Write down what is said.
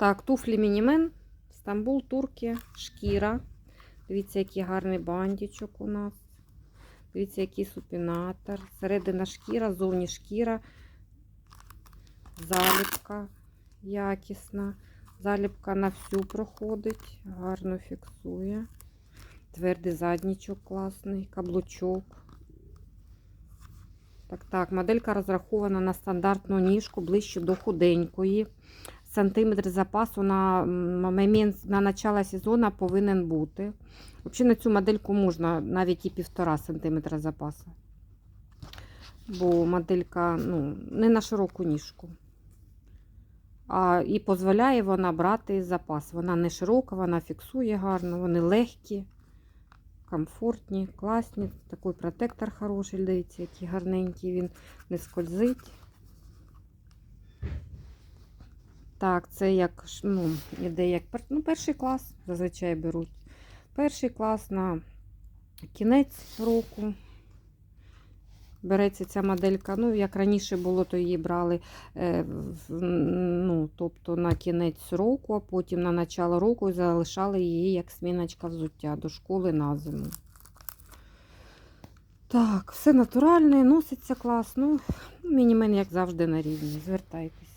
Так, туфлі Мінімен, Стамбул, Туркія, шкіра. Дивіться, який гарний бандічок у нас. Дивіться, який супінатор. Середина шкіра, зовні шкіра. Заліпка якісна. Заліпка на всю проходить, гарно фіксує. Твердий заднічок класний, каблучок. Так, так, моделька розрахована на стандартну ніжку ближче до худенької. Сантиметр запасу на момент на начало сезону повинен бути. Взагалі на цю модельку можна навіть і півтора сантиметра запасу. Бо моделька ну, не на широку ніжку. А, і дозволяє вона брати запас. Вона не широка, вона фіксує гарно, вони легкі, комфортні, класні. Такий протектор хороший, дивіться, який гарненький, він не скользить. Так, це як ну, іде як ну, перший клас, зазвичай беруть. Перший клас на кінець року. Береться ця моделька. Ну, як раніше було, то її брали е, ну, тобто на кінець року, а потім на начало року залишали її як сміночка взуття до школи на зиму. Так, все натуральне, носиться класно. Мінімен, як завжди, на рівні. Звертайтесь.